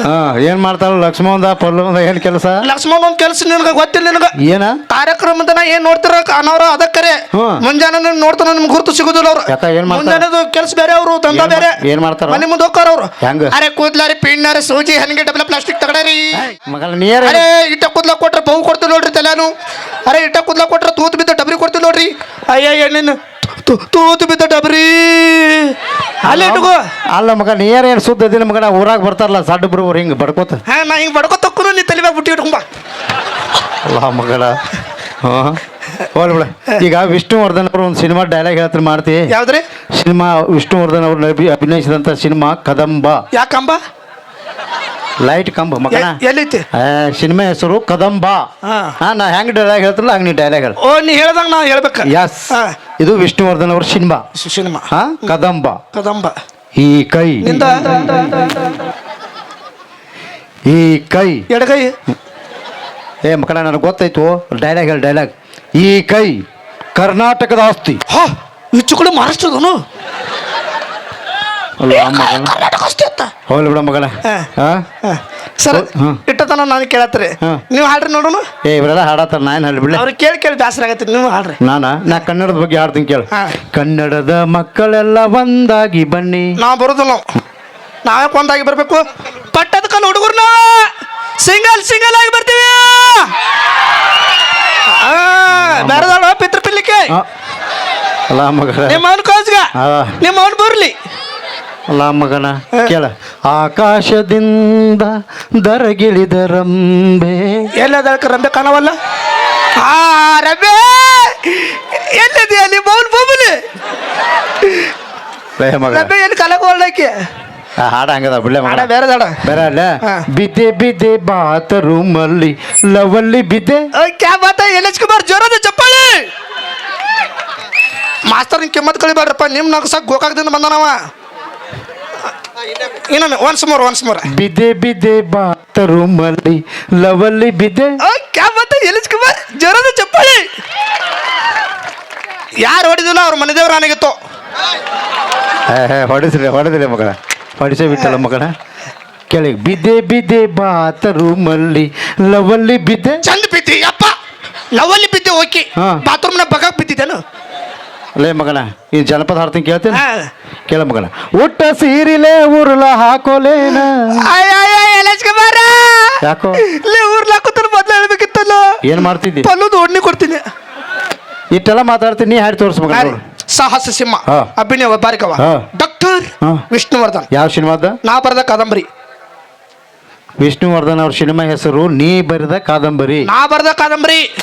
ಹಾ ಏನ್ ಮಾಡ್ತಾಳ ಲಕ್ಷ್ಮಣದ ಪಲ್ಲವಂದ ಏನ್ ಕೆಲಸ? ಲಕ್ಷ್ಮಣ ಒಂದ್ ಕೆಲಸ ನಿನಗ ಗೊತ್ತಿಲ್ಲ ನಿನಗ? ಏನ? ಕಾರ್ಯಕ್ರಮದ ಏನ್ ನೋಡ್ತಾರ ಅನವ್ರ ಅದಕ್ಕರೆ ಹ್ಮ್. ಮುಂಜಾನೆ ನೋಡ್ತಾರ ನಿಮ್ಗೆ ಗುರುತು ಸಿಗುದಿಲ್ಲ ಅವ್ರು. ಯಾಕ ಏನ್ ಮಾಡ್ತಾರ? ಮುಂಜಾನೆದು ಕೆಲ್ಸ ಬೇರೆ ಅವರು ತಂದ ಬೇರೆ. ಏನ್ ಮಾಡ್ತಾರ? ಮನೆ ಮುಂದೆ ಹೋಗ್ತಾರ ಅವ್ರು. ಹೆಂಗ? ಅರೆ ಕೂದ್ಲಾರಿ ಪಿಣ್ಣಾರಿ ಸೂಜಿ ಹೆಂಗೆ ಡಬ್ಲ ಪ್ಲಾಸ್ಟಿಕ್ ತಗಡರಿ. ಮಗಳ ನೀರ ಅರೆ ಇಟ್ಟ ಕೂದ್ಲ ಕೊಟ್ರೆ ಬಹು ಕೊಡ್ತೀವಿ ನೋಡ್ರಿ ತಲಾನು ಅರೆ ಇಟ್ಟ ಕೂದ್ಲ ಕೊಟ್ರೆ ತೂತು ಬಿದ್ದ ಡಬ್ರಿ ಕೊಡ್ತೀವಿ ನೋಡ್ರಿ. ಅಯ್ಯ ತು- ತೂತು ಬಿದ್ದ ಡಬ್ರಿ. ಅಲ್ಲಿ ಇಟ್ಕೋ. ಅಲ್ಲ ಮಗ ನೀರ್ ಏನು ಸುದ್ದ ಇದಿಲ್ಲ ಮಗನ ಊರಾಗ ಬರ್ತಾರಲ್ಲ ಸಡ್ಡ ಬರುವ ಹಿಂಗೆ ಬಡ್ಕೋತ. ಹಾ ನಾ ಹಿಂಗ್ ಬಡ್ಕೊತಕ್ಕೂ ನೀ ತಲೆ ಮ್ಯಾಗ ಬುಟ್ಟಿ ಇಟ್ಕೊಂಬ ಅಲ್ಲ ಮಗಳ ಹಾ? ಹೋಲ್ ಬಿಡ ಈಗ ವಿಷ್ಣುವರ್ಧನ್ ಅವರು ಒಂದು ಸಿನಿಮಾ ಡೈಲಾಗ್ ಹೇಳ್ತಾರೆ ಮಾಡ್ತಿ. ಯಾವ್ದ್ರಿ? ಸಿನಿಮಾ ವಿಷ್ಣುವರ್ಧನ್ ಅವರು ಅಭಿನಯಿಸಿದಂಥ ಅಭಿನಯಿಸಿದಂತ ಸಿನಿಮಾ ಕದಂಬ. ಯಾಕಂಬ? ಲೈಟ್ ಕಂಬ ಮಗನ? ಎಲ್ಲೈತಿ ಸಿನಿಮಾ ಹೆಸರು ಕದಂಬ. ಹಾ. ನಾ ಹೆಂಗ್ ಡೈಲಾಗ್ ಹೇಳ್ತಿಲ್ಲ ಹಂಗ ನೀ ಡೈಲಾಗ್ ಹೇಳ. ಓ ನೀ ಹೇಳ್ದಂಗ ನಾ ಹೇಳ್ಬೇಕ. ಎಸ್ ಇದು ವಿಷ್ಣುವರ್ಧನ್ ಅವ್ರ ಸಿನಿಮಾ. ಸಿನಿಮಾ. ಹಾ ಕದಂಬ. ಕದಂಬ. ಈ ಕೈ. ನಿಂದ? ಈ ಕೈ. ಎಡಗೈ ಏ ಮಕ್ಕಳ ನನಗೆ ಗೊತ್ತಾಯ್ತು. ಡೈಲಾಗ್ ಹೇಳಿ ಡೈಲಾಗ್ ಈ ಕೈ ಕರ್ನಾಟಕದ ಆಸ್ತಿ. ಹಾ ಇಚ್ಚು ಕೂಡ ಮಹಾರಾಷ್ಟ್ರದನು ಕರ್ನಾಟಕ ಅಷ್ಟೇ ಅತ್ತ. ಹೋಗ್ಲಿ ಬಿಡ ಮಗನ ಸರ್. ಇಟ್ಟತನ ನಾನು ಕೇಳತ್ರಿ. ನೀವು ಹಾಡ್ರಿ ನೋಡೋಣ ಏ ಇವರೆಲ್ಲ ಹಾಡತ್ತಾರ ನಾನು ಹೇಳಿ ಬಿಡ್ಲೆ. ಅವ್ರಿಗೆ ಕೇಳಿ ಕೇಳಿ ಬೇಸರ ಆಗತ್ತೆ ನೀವು ಹಾಡ್ರಿ. ನಾನ? ನಾ ಕನ್ನಡದ ಬಗ್ಗೆ ಹಾಡ್ತೀನಿ ಕೇಳು. ಕನ್ನಡದ ಮಕ್ಕಳೆಲ್ಲ ಒಂದಾಗಿ ಬನ್ನಿ. ನಾವು ಬರೋದಿಲ್ಲ ನಾವು ಒಂದಾಗಿ ಬರಬೇಕು? ಪಟ್ಟದ ಕಲ್ಲು ಹುಡುಗರ್ನ ಸಿಂಗಲ್ ಸಿಂಗಲ್ ಆಗಿ ಬರ್ತೀವಿ. ಬೇರೆದಾಳ ಪಿತೃ ಪಿಲ್ಲಿಕೆ ಅಲ್ಲ ನಿಮ್ಮ ಅವನ ಕಾಸ್ಗ. ನಿಮ್ಮ ಅವನ್ ಬರ್ಲಿ. ಅಲ್ಲ ಮಗನ ಕೇಳ. ಆಕಾಶದಿಂದ ದರಗಿಳಿದ ರಂಬೆ ಎಲ್ಲದಕ್ಕೆ ರಂಬೆ ಕಾಣವಲ್ಲ? ಆ ರಂಬೆ! ಎಲ್ಲಿದೆ ಅಲ್ಲಿ ಮೌನ್ ಬೊಮ್ಮಲಿ ಲೇ ಮಗ ರಂಬೆ ಒಳ್ಳಕ್ಕೆ ಆ ಹಾಡ ಹಂಗದ ಬಿಡ್ಲೆ ಮಾಡ ಬೇರೆ ಬೇರೆದಾಡ ಬೇರೆ ಅಲ್ಲ. ಬಿದ್ದೆ ಬಿದ್ದೆ ಬಾತ ರೂಮಲ್ಲಿ ಲವಲ್ಲಿ ಬಿದ್ದೆ ಕ್ಯಾ ಬಾತ? ಎಲ್ ಎಚ್ ಕುಮಾರ್ ಜೋರದ ಚಪ್ಪಾಳಿ! ಮಾಸ್ತರ್ ಕಿಮ್ಮತ್ ಕಳಿಬೇಡ್ರಪ್ಪ ನಿಮ್ ನಗಸಾಕ್ ಗೋಕಾಕ್ದಿಂದ ಬಂದನವ. ಇನ್ನೊಮ್ಮೆ ಒನ್ಸ್ ಮೋರ್ ಒನ್ಸ್ ಮೋರ್ ಬಿದೆ ಬಿದೆ ಬಾತ ರೂಮಲ್ಲಿ ಲವಲ್ಲಿ ಬಿದೆ. ಕ್ಯಾ ಎಲಿಸ್ ಕುಮಾರ್ ಜ್ವರದ ಚಪ್ಪಾಳಿ. ಯಾರು ಹೊಡೆದಿಲ್ಲ ಅವ್ರ ಮನೆ ನನಗಿತ್ತು ಹೊಡೆದ್ರಿ ಹೊಡೆದಿಲ್ಲ ಮಗನ ಹೊಡಿಸೇ ಬಿಟ್ಟಲ್ಲ ಮಗಳ. ಕೇಳಿ ಬಿದೆ ಬಿದೆ ಬಾತ್ರೂಮ್ ಅಲ್ಲಿ ಲವಲ್ಲಿ ಬಿದೆ. ಚಂದ ಬಿದ್ದಿ ಅಪ್ಪ ಲವಲ್ಲಿ ಬಿದ್ದೆ ಓಕೆ ಹಾ. ಬಾತ್ರೂಮ್ನ ಬಗಾಕ್ ಬಿದ್ದಿದ್ದೇನು? ಲೇ ಮಗನ ಈ ಜನಪದ ಹಾಡ್ತೀನಿ ಕೇಳ್ತೀನಿ. ಹಾ. ಕೇಳ ಮಗನ. ಉಟ್ಟ ಸೀರಿಲೆ ಉರುಳ ಹಾಕೋಲೇನ? ಎಲ್ ಎಚ್ ಕುಮಾರ. ಯಾಕೋ? ಲೇ ಊರ್ಲ ಹಾಕೋತಾರ ಮೊದ್ಲು ಹೇಳ್ಬೇಕಿತ್ತಲ್ಲ. ಏನ್ ಮಾಡ್ತಿದ್ದಿ? ಪಲ್ಲುದು ಓಡ್ನಿ ಕೊಡ್ತೀನಿ. ಇಟ್ಟೆಲ್ಲ ಮಾತಾಡ್ತೀನಿ ನೀ ಹಾಡಿ ತೋರ್ಸ್ ಮಗನ. ನೋಡು. ಸಾಹಸ ಸಿಂಹ. ಹಾ. ಅಭಿನಯ ಬಾರಿಕವ ಹಾ. ಡಾಕ್ಟರ್ ಹಾ. ವಿಷ್ಣುವರ್ಧನ್. ಯಾವ ಸಿನಿಮಾದ? ನಾ ಬರೆದ ಕಾದಂಬರಿ. ವಿಷ್ಣುವರ್ಧನ್ ಅವ್ರ ಸಿನಿಮಾ ಹೆಸರು ನೀ ಬರೆದ ಕಾದಂಬರಿ. ನಾ ಬರೆದ ಕಾದಂಬರಿ.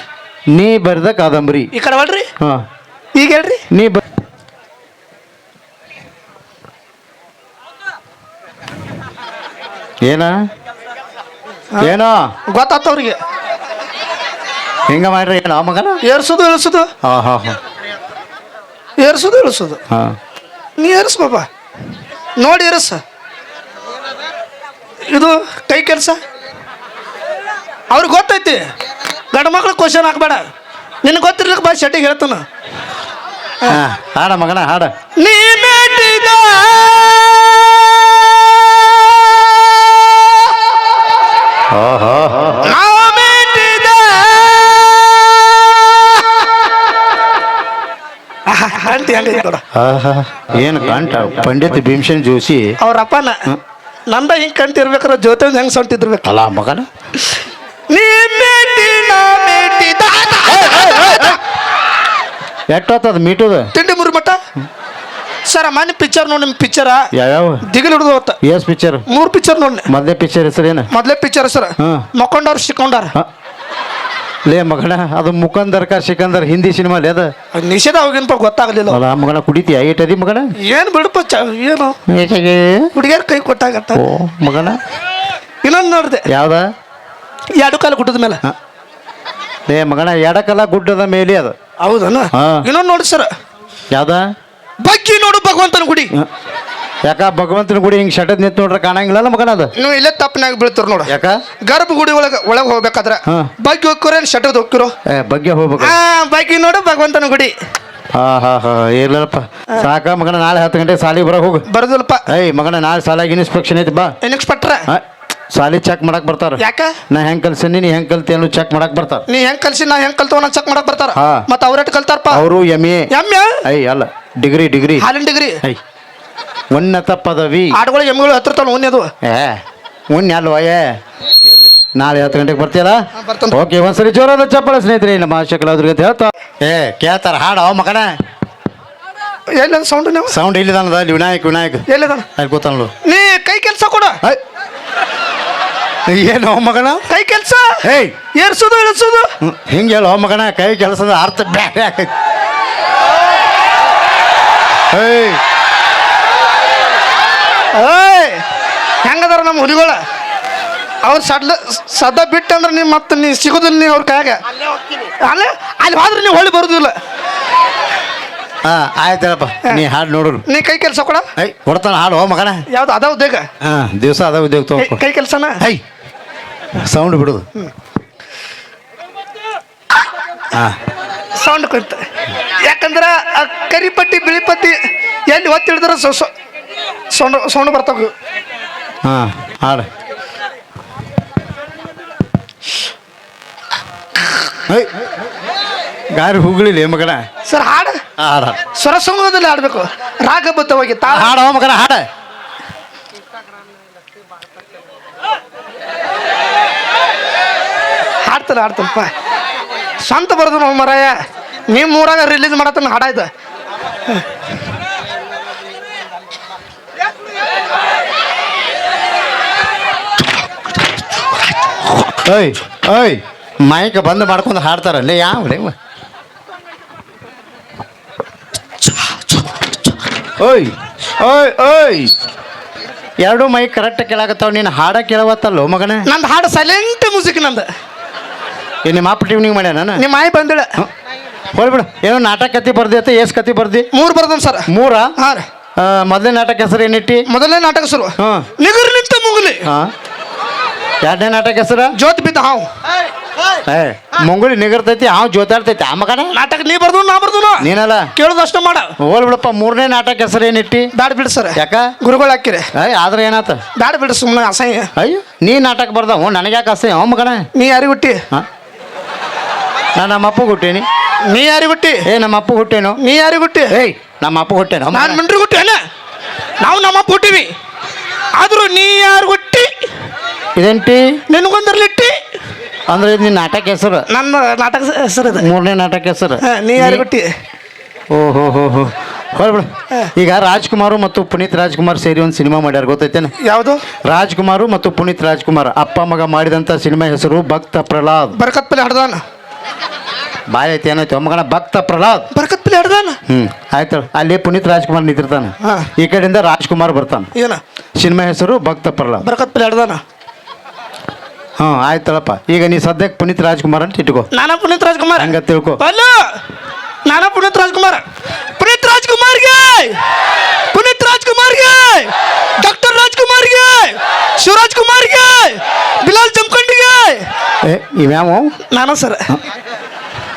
ನೀ ಬರೆದ ಕಾದಂಬರಿ. ಈ ಕಡೆ ಹೊಳ್ರಿ ಹಾ. ಈಗ ಹೇಳ್ರಿ. ನೀ ಬ ಏನ? ಏನೋ? ಗೊತ್ತಾತ ಅವ್ರಿಗೆ. ಹಿಂಗ ಮಾಡ್ರಿ ಏನೋ ಮಗನ? ಏರ್ಸುದು ಇಳಿಸುದು ಹಾ ಹಾ ಹಾ. ಏರ್ಸೋದು ಇಳಿಸೋದು ಹಾ. ನೀ ಏರ್ಸ್ ಬಾಬಾ. ನೋಡಿ ಏರ್ಸ. ಇದು ಕೈ ಕೆಲಸ. ಅವ್ರಿಗೆ ಗೊತ್ತೈತಿ. ಗಂಡ ಮಕ್ಳು ಕ್ವಶನ್ ಹಾಕ್ಬೇಡ. ನಿನಗೆ ಗೊತ್ತಿರ್ಲಿಕ್ಕೆ ಬಾ ಶೆಟ್ಟಿಗೆ ಹೇಳ್ತಾನ. ಹಾಡ ಮಗನ ಹಾಡ. ನೀ ಬೇಟಿದ ಹೋ ಹೋ ಹೋ ನಾ ಮೆಟ್ಟಿದ ಆಂಟಿ ಆಂಟಿ ಆಹಾ, ಏನು ಕಂಠ ಪಂಡಿತ್ ಭೀಮಸೇನ್ ಜೋಶಿ. ಅವ್ರಪ್ಪನ ನಂದ ಹಿಂಗ್ ಕಂಟಿರ್ಬೇಕಾರೆ ಜೊತೆ ಹೆಂಗ್ ಸೊಂಟಿದ್ರಬೇಕು ಅಲ್ಲ ಮಗನ. ನೀ ಎಷ್ಟೊತ್ತದ ಮೀಟುದ? ತಿಂಡಿ ಮುರಿ ಮಟ್ಟ? ಸರ ಮನೆ ಪಿಕ್ಚರ್ ನೋಡಿ ನಿಮ್ಮ ಪಿಕ್ಚರ ಯಾವ್ಯಾವ? ದಿಗಿಲ್ ಹಿಡಿದು ಹೊತ್ತ ಎಸ್ ಪಿಕ್ಚರ್ ಮೂರು ಪಿಕ್ಚರ್ ನೋಡಿ. ಮೊದಲೇ ಪಿಕ್ಚರ್ ಏನು? ಮೊದಲೇ ಪಿಕ್ಚರ್ ಸರ್. ಮಕ್ಕೊಂಡವ್ರು ಸಿಕ್ಕೊಂಡಾರ? ಲೇ ಮಗನ ಅದು ಮುಖಂದರ್ ಕಾ ಸಿಕಂದರ್ ಹಿಂದಿ ಸಿನಿಮಾ ಲೇ ಅದು. ನಿಷೇಧ ಹೋಗಿನಪ್ಪ ಗೊತ್ತಾಗಲಿಲ್ಲ. ಅಲ್ಲ ಮಗನ ಕುಡಿತೀಯ ಏಟದಿ ಮಗಣ? ಏನು ಬಿಡಪ್ಪ ಚ ಏನು? ಹುಡುಗಿಯರ್ ಕೈ ಕೊಟ್ಟಾಗತ್ತ. ಓ ಮಗಣ? ಇನ್ನೊಂದು ನೋಡಿದೆ. ಯಾವ್ದ? ಎರಡು ಕಾಲ ಗುಡ್ಡದ ಮೇಲೆ. ಲೇ ಮಗಣ ಎಡಕಲ್ಲ ಗುಡ್ಡದ ಮೇಲೆ ಅದು. ಹೌದನ? ಹಾ. ಇನ್ನೊಂದು ನೋಡಿ ಸರ್. ಯಾವ್ದ? ಬಗ್ಗಿ ನೋಡು ಭಗವಂತನ ಗುಡಿ. ಯಾಕ ಭಗವಂತನ ಗುಡಿ ಹಿಂಗ್ ಶಟದ್ ನಿಂತ ನೋಡ್ರ ಕಾಣಂಗಿಲ್ಲಲ್ಲ ಮಗನ ಅದು? ನೀವು ಇಲ್ಲೇ ತಪ್ಪನಾಗ ಬೀಳ್ತೀರ ನೋಡು. ಯಾಕ? ಗರ್ಭ ಗುಡಿ ಒಳಗ ಹೋಗ್ಬೇಕಾದ್ರೆ ಹಾ. ಬಗ್ಗಿ ಹೋಗ್ಕಿರೋ ಏನು ಶಟದ್ ಹೋಗ್ಕಿರೋ ಏ ಬಗ್ಗೆ ಹೋಗ್ಬೇಕು. ಆ ಬಗ್ಗಿ ನೋಡು ಭಗವಂತನ ಗುಡಿ. ಹಾ ಹಾ ಹಾ ಇರ್ಲಪ್ಪ ಸಾಕ ಮಗನ ನಾಳೆ ಹತ್ತು ಗಂಟೆ ಸಾಲಿ ಬರ ಹೋಗು. ಬರೋದಿಲ್ಲಪ್ಪ. ಏಯ್ ಮಗನ ನಾಳೆ ಸಾಲಾಗಿ ಇನ್ಸ್ಪೆಕ್ಷನ್ ಐತಿ ಬಾ. ನೆಕ್ಸ್ಟ್ ಪಟ್ರ? ಹ? ಸಾಲಿ ಚೆಕ್ ಮಾಡಕ್ ಬರ್ತಾರ. ಯಾಕ? ನಾ ಹೆಂಗ್ ಕಲ್ಸಿನಿ ನೀ ಹೆಂಗ್ ಕಲ್ತಿ ಅನ್ನೋ ಚೆಕ್ ಮಾಡಕ್ ಬರ್ತಾರ. ನೀ ಹೆಂಗ್ ಕಲ್ಸಿ ನಾ ಹೆಂಗ್ ಕಲ್ತವ ಚೆಕ್ ಮಾಡಕ್ ಬರ್ತಾರ. ಹಾ. ಮತ್ತ ಅವ್ರೆಟ್ ಕಲ್ತಾರಪ್ಪ? ಅವರು ಎಂ ಎ ಎಮ್ಮೆ ಐ ಅಲ್ಲ ಡಿಗ್ರಿ ಡಿಗ್ರಿ ಹಾಲಿನ ಡಿಗ್ರಿ ಐ. ಉನ್ನತ ಪದವಿ. ಆಡುಗಳು ಎಮ್ಮೆಗಳು ಹತ್ತಿರ್ತಾವ ಉಣ್ಣದು ಏ ಉಣ್ಣ ಅಲ್ವಾ ಏ. ನಾಳೆ ಹತ್ತು ಗಂಟೆಗೆ ಬರ್ತೀಯಲ್ಲ? ಬರ್ತಾನೆ. ಓಕೆ ಒಂದ್ಸರಿ ಜೋರಾದ ಚಪ್ಪಳ ಸ್ನೇಹಿತರೆ ನಮ್ಮ ಆಶಕಲಾದ್ರಿಗೆ ಅಂತ ಹೇಳ್ತಾ. ಏ ಕೇಳ್ತಾರ ಹಾಡು ಅವ ಮಗನ. ಎಲ್ಲ ಸೌಂಡ್ ನೀವು? ಸೌಂಡ್ ಇಲ್ಲಿದಾನದ ಅಲ್ಲಿ ವಿನಾಯಕ್ ವಿನಾಯಕ್. ಎಲ್ಲಿದಾನ? ಅಲ್ಲಿ ಕೂತಾನಲು ನೀ ಕೈ ಕೆಲಸ ಕೊಡ. ಏನು ನೋ ಮಗನ? ಕೈ ಕೆಲಸ? ಏಯ್! ಏರ್ಸೋದು ಇಳಿಸೋದು? ಹಿಂಗೆ ಹೇಳೋ ಮಗನ ಕೈ ಕೆಲಸದ ಅರ್ಥ ಬ್ಯಾರೆ ಆಗೈತಿ ಏಯ್! ಏಯ್! ಹೆಂಗದಾರ ನಮ್ಮ ಹುಲಿಗಳ? ಅವ್ರು ಸಡ್ಲ ಸದ ಬಿಟ್ಟಂದ್ರೆ ನೀವು ಮತ್ತೆ ನೀ ಸಿಗೋದಿಲ್ಲ ನೀವು ಅವ್ರ ಕೈಯಾಗ. ಅಲ್ಲೇ ಅಲ್ಲಿ? ಹೋದ್ರೆ ನೀವು ಹೊಳ್ಳಿ ಬರೋದಿಲ್ಲ. ಹಾ ಆಯ್ತಲ್ಲಪ್ಪ ನೀ ಹಾಡು ನೋಡ್ರು ನೀ ಕೈ ಕೆಲಸ ಕೊಡ. ಐ ಕೊಡ್ತಾನ ಹಾಡು ಹೋ ಮಗನ. ಯಾವ್ದು ಅದ ಉದ್ಯೋಗ? ಹಾ ದಿವಸ ಅದ ಉದ್ಯೋಗ ತಗೋ ಕೈ ಕೆಲಸನ? ಐ ಸೌಂಡ್ ಬಿಡೋದು. ಹಾ ಸೌಂಡ್ ಕೊಡ್ತ ಯಾಕಂದ್ರೆ ಆ ಕರಿಪಟ್ಟಿ ಬಿಳಿಪಟ್ಟಿ ಎಲ್ಲಿ ಒತ್ತಿ ಹಿಡಿದ್ರೆ ಸೌಂಡ್ ಸೌಂಡ್ ಬರ್ತಾವ. ಹಾ ಹಾಡು. ಗಾರಿ ಹುಗಳಿಲ್ಲ ಮಗನ. ಸರ್ ಹಾಡು. ಹಾಡ. ಸ್ವರ ಸಂಗಮದಲ್ಲಿ ಆಡ್ಬೇಕು ರಾಗಬದ್ಧವಾಗಿ ತಾ ಹಾಡ ಮಗನ ಹಾಡ. ಹಾಡ್ತಾನೆ ಆಡ್ತಾನಪ್ಪ. ಸ್ವಂತ ಬರೋದು ನಾವು ಮರಾಯ. ನಿಮ್ಮ ಊರಾಗ ರಿಲೀಸ್ ಮಾಡತ್ತ ಹಾಡ ಇದು. ಓಯ್ ಓಯ್ ಮೈಕ್ ಬಂದ್ ಮಾಡ್ಕೊಂಡು ಹಾಡ್ತಾರಲ್ಲ ಯಾವ ಓಯ್ ಓಯ್ ಓಯ್ ಎರಡು ಮೈಕ್ ಕರೆಕ್ಟ್ ಕೇಳಾಕತ್ತಾವ. ನೀನು ಹಾಡ ಕೇಳವತ್ತಲ್ಲೋ ಮಗನ? ನಂದು ಹಾಡು ಸೈಲೆಂಟ್ ಮ್ಯೂಸಿಕ್ ನಂದು. ಏ ನಿಮ್ಮ ಅಪ್ಪ ಟ್ಯೂನಿಂಗ್ ಮಾಡ್ಯಾನ ನಿಮ್ಮ ಆಯ್ ಬಂದಿಳ ಹೋಗ್ಬಿಡು ಏನೋ ನಾಟಕ ಕತಿ ಬರ್ದಿ ಅತ್ತ ಏಸ್ ಕತಿ ಬರ್ದಿ? ಮೂರು ಬರ್ದನ್ ಸರ್. ಮೂರ? ಹಾಂ ರೀ. ಮೊದಲನೇ ನಾಟಕ ಹೆಸರು ಏನಿಟ್ಟಿ ಮೊದಲನೇ ನಾಟಕ ಹೆಸರು. ಹಾಂ. ನಿಗರ್ ನಿಂತ ಮುಗುಲಿ. ಹಾಂ. ಎರಡನೇ ನಾಟಕ ಹೆಸರು? ಜ್ಯೋತಿ ಬಿದ್ದ ಹಾವು. ಏ ಮುಂಗುಳಿ ನಿಗರ್ತೈತಿ ಹಾವು ಜೋತಾಡ್ತೈತಿ ಆ ಮಗನ? ನಾಟಕ ನೀ ಬರ್ದು ನಾ ಬರ್ದು ನೀನಲ್ಲ? ಕೇಳೋದಷ್ಟು ಮಾಡ. ಹೋಲ್ ಬಿಡಪ್ಪ ಮೂರನೇ ನಾಟಕ ಹೆಸರು ಏನಿಟ್ಟಿ ಬ್ಯಾಡ ಬಿಡು ಸರ್. ಯಾಕ? ಗುರುಗಳು ಹಾಕಿರಿ. ಏಯ್ ಆದ್ರೆ ಏನಾತ? ಬ್ಯಾಡ ಬಿಡು ಸುಮ್ಮನೆ ಅಸಹ್ಯ. ಅಯ್ಯೋ ನೀ ನಾಟಕ ಬರ್ದ ಹ್ಞೂ ನನಗೆ ಯಾಕೆ ಅಸಹ್ಯ ಹ್ಞೂ ಮಗನ? ನೀ ಯಾರಿಗೆ ಹುಟ್ಟಿ? ಹಾಂ? ನಾನು ನಮ್ಮ ಅಪ್ಪ ಹುಟ್ಟೇನಿ. ನೀ ಯಾರಿಗೆ ಹುಟ್ಟಿ? ಏ ನಮ್ಮ ಅಪ್ಪ ಹುಟ್ಟೇನು. ನೀ ಯಾರಿಗೆ ಹುಟ್ಟಿ? ಏಯ್ ನಮ್ಮ ಅಪ್ಪ ಹುಟ್ಟೇನು. ನಾನು ಮಂಡ್ರಿ ಹುಟ್ಟೇನ ನಾವು ನಮ್ಮ ಅಪ್ಪ ಹುಟ್ಟಿವಿ. ಆದರೂ ನೀ ಯಾರು ಹುಟ್ಟಿ? ಇದೇಂಟಿ? ನಿನಗೊಂದರ್ಲಿಟ್ಟಿ ಅಂದ್ರೆ ಇದು ನಿನ್ನ ನಾಟಕ ಹೆಸರು. ನನ್ನ ನಾಟಕ ಹೆಸರು ಇದು. ಮೂರನೇ ನಾಟಕ ಹೆಸರು. ನೀ ಯಾರಿಗೆ ಹುಟ್ಟಿ? ಓಹೋ ಹೋ ಹೋ ಹೊಳ್ಬಿಡು ಈಗ ರಾಜ್ಕುಮಾರ್ ಮತ್ತು ಪುನೀತ್ ರಾಜ್ಕುಮಾರ್ ಸೇರಿ ಒಂದು ಸಿನಿಮಾ ಮಾಡ್ಯಾರ ಗೊತ್ತೈತೇನೆ? ಯಾವುದು? ರಾಜ್ಕುಮಾರ್ ಮತ್ತು ಪುನೀತ್ ರಾಜ್ಕುಮಾರ್ ಅಪ್ಪ ಮಗ ಮಾಡಿದಂಥ ಸಿನಿಮಾ ಹೆಸರು ಭಕ್ತ ಪ್ರಹ್ಲಾದ್. ಬರ್ಕತ್ ಪಲ್ಲೆ ಹಡ್ದಾನ? ಬಾಯ್ ಐತಿ ಏನೈತಿ ಭಕ್ತ ಪ್ರಹ್ಲಾದ್. ಬರ್ಕತ್ ಹಿಡ್ದಾನ ಹ್ಞೂ ಆಯ್ತು ಅಲ್ಲಿ ಪುನೀತ್ ರಾಜ್ಕುಮಾರ್ ನಿಂತಿರ್ತಾನೆ. ಹಾ. ಈ ಕಡೆಯಿಂದ ರಾಜ್ಕುಮಾರ್ ಬರ್ತಾನೆ. ಏನ? ಸಿನಿಮಾ ಹೆಸರು ಭಕ್ತ ಪ್ರಹ್ಲಾದ್. ಬರ್ಕತ್ ಪಲ್ಲೆ ಹಡ್ದಾನ ಹಾಂ ಆಯ್ತಳಪ್ಪ ಈಗ ನೀ ಸದ್ಯಕ್ಕೆ ಪುನೀತ್ ರಾಜ್ಕುಮಾರ್ ಅಂತ ಇಟ್ಕೋ. ನಾನಾ ಪುನೀತ್ ರಾಜ್ಕುಮಾರ್? ಹಂಗ ತಿಳ್ಕೊ. ಅಲ್ಲ! ನಾನಾ ಪುನೀತ್ ರಾಜ್ಕುಮಾರ್. ಪುನೀತ್ ರಾಜ್ಕುಮಾರ್ಗೆ! ಪುನೀತ್ ರಾಜ್ಕುಮಾರ್ಗೆ! ಡಾಕ್ಟರ್ ರಾಜ್ಕುಮಾರ್ಗೆ! ಶಿವರಾಜ್ ಕುಮಾರ್ಗೆ! ಬಿಲಾಲ್ ಜಮಖಂಡಿಗೆ! ಏ ಇವ್ಯಾವ? ನಾನು ಸರ್.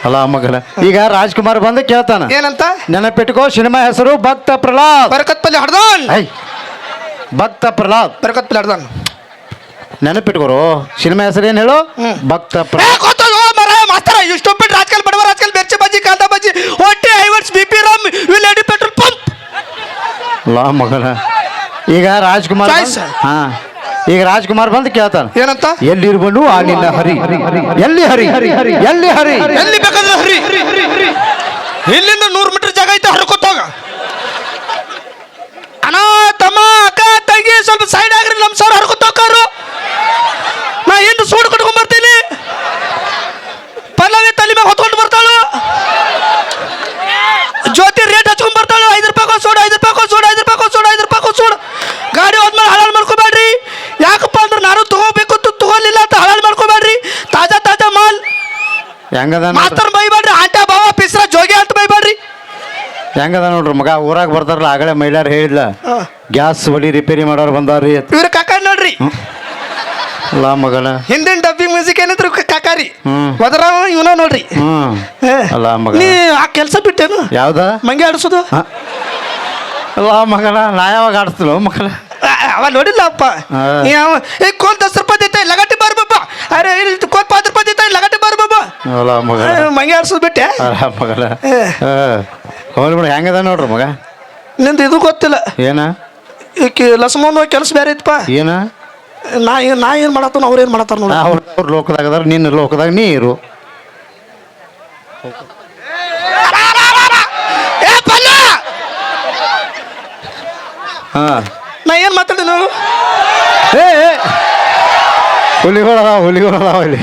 ಅಲ್ಲ ಮಗಲ ಈಗ ರಾಜ್ಕುಮಾರ್ ಬಂದು ಕೇಳ್ತಾನ. ಏನಂತ? ನೆನಪಿಟ್ಕೋ ಸಿನಿಮಾ ಹೆಸರು ಭಕ್ತ ಪ್ರಹ್ಲಾದ್ ಬರಕತ್ ಪಲ್ಲಿ ಹಡ್ದಾನ್ ಐ ಭಕ್ತ ಪ್ರಹ್ಲಾದ್ ಬರಕತ್ ಪಲ್ಲಿ ಹಡ್ದಾನ್ ನೆನಪಿಟ್ಕೋರು ಸಿನಿಮಾ ಹೆಸರು ಏನು ಹೇಳು? ಭಕ್ತ ಪ್ರಹ್ಲಾದ್ ಇಷ್ಟು ಮಾಸ್ತರ ಸ್ಟೂಪಿಡ್ ರಾಜಕೀಯ ಬಡವ ರಾಜಕೀಯ ಬೆರ್ಚೆ ಬಜ್ಜಿ ಕಾಂದ ಬಜ್ಜಿ ಹೊಟ್ಟೆ ಐವರ್ಸ್ ಬಿ ಪಿ ರಾಮ್ ವಿಲ್ ಎಡಿ ಪೆಟ್ರೋಲ್ ಪಂಪ್. ಲಾ ಮಗಳ ಈಗ ರಾಜ್ಕುಮಾರ್ ಹಾ. ಈಗ ರಾಜ್ಕುಮಾರ್ ಬಂದು ಕೇಳ್ತಾನ. ಏನಂತ? ಎಲ್ಲಿರುವನು ಆ ನಿನ್ನ ಹರಿ. ಎಲ್ಲಿ ಹರಿ? ಎಲ್ಲಿ ಹರಿ? ಎಲ್ಲಿ ಬೇಕಾದ್ರೆ ಹರಿ? ಇಲ್ಲಿಂದ ನೂರು ಮೀಟರ್ ಜಾಗ ಐತೆ ಹರ್ಕೊತ ಹೋಗ. ಅಣ್ಣ ತಮ್ಮ ಅಕ್ಕ ತಂಗಿ ಸ್ವಲ್ಪ ಸೈಡ್ ಆಗ್ರಿ ನಮ್ಮ ಸರ್ ಹರ್ಕೊತ ಹೋಗಾರು ನಾ ಏನು ಸೂಡು ಕಟ್ಕೊಂಡ್ ಬರ್ತೀನಿ ಪಲ್ಲವಿ ತಲೆ ಮ್ಯಾಗ ಹೊತ್ಕೊಂಡು ಬರ್ತಾಳು ಜ್ಯೋತಿ ರೇಟ್ ಹಚ್ಕೊಂಡ್ ಬರ್ತಾಳು ಐದು ರೂಪಾಯಿ ಸೋಡು ಐದು ರೂಪಾಯಿ ಸೋಡು ಐದು ರೂಪಾಯಿ ಸೋಡು ಐದು ರೂಪಾಯಿ ಸೋಡು ಗಾಡಿ ಹೋದ್ಮೇಲೆ ಹಳಾಲ್ ಮಾಡ್ಕೋಬೇಡ್ರಿ ಯಾಕಪ್ಪ ಅಂದ್ರೆ ನಾನು ತಗೋಬೇಕು ಅಂತ ತಗೋಲಿಲ್ಲ ಅಂತ ಹಳಾಲ್ ಮಾಡ್ಕೋಬೇಡ್ರಿ ತಾಜಾ ತಾಜಾ ಮಾಲ್ ಹೆಂಗದ ಮಾಸ್ತರ್ ಬೈಬೇಡ್ರಿ ಆಟ ಬಾವ ಪಿಸ್ರ ಜೋಗಿ ಅಂತ ಬೈಬೇಡ್ರಿ. ಹೆಂಗದ ನೋಡ್ರಿ ಮಗ ಊರಾಗ ಬರ್ತಾರಲ್ಲ ಆಗಲೇ ಮಹಿಳೆಯರು ಹೇಳಿಲ್ಲ ಗ್ಯಾಸ್ ಹೊಡಿ ರಿಪೇರಿ ಮಾಡೋರು ಬಂದಾರ್ರಿ ಇವ್ರು ಕಾಕ ನೋಡ್ರಿ. ಲಾ ಮಗಳ. ಹಿಂದಿನ ಡಬ್ಬಿಂಗ್ ಮ್ಯೂಸಿಕ್ ಏನಿದ್ರು ಕಾಕಾರಿ. ಒದರ ಇವನ ನೋಡ್ರಿ. ಅಲ್ಲ ಮಗ ನೀ ಆ ಕೆಲಸ ಬಿಟ್ಟೇನು? ಯಾವ್ದ? ಮಂಗೆ ಆಡಿಸೋದು? ಲಾ ಮಗನ ನಾ ಯಾವಾಗ ಆಡಿಸ್ತಿಲ್ಲ ಮಗಳ? ಅವ ನೋಡಿಲ್ಲ ಅಪ್ಪ ಏ ಕೋಲ್ ದಸ್ ರೂಪಾಯಿ ಇಲ್ಲಿ ಕೊಟ್ಟು ಪಾತ್ರ ಕೋನ್ ಇಲ್ಲ ರೂಪಾಯಿ ಬಾರ ಬಾಬಾ ಅಲ್ಲ ಮಗ. ಮಂಗೆ ಆಡ್ಸೋದು ಬಿಟ್ಟೆ? ಅಲ್ಲ ಮಗಳ ಏ. ಹೋಗ್ಲಿ ಬಿಡ ಹೆಂಗದ ನೋಡ್ರಿ ಮಗ? ನಿಂದು ಇದು ಗೊತ್ತಿಲ್ಲ. ಏನ? ಈಕಿ ಲಸಮೋನು ಕೆಲಸ ಬೇರೆ ಇತ್ತಪ್ಪ. ಏನ? ನಾ ಏನು ನಾ ಏನು ಮಾಡತ್ತಾನ ಅವ್ರು ಏನು ಮಾಡತ್ತಾರ ನೋಡಿ. ಅವ್ರ ಅವ್ರ ಲೋಕದಾಗ ಅದಾರ ನಿನ್ನ ಲೋಕದಾಗ ನೀ ಇರು. ಹಾ. ನಾ ಏನು ಮಾತಾಡಿ ನಾವು ಏ ಏ. ಹುಲಿಗಳು ಅದಾವ ಹುಲಿಗಳು ಅದಾವ ಇಲ್ಲಿ.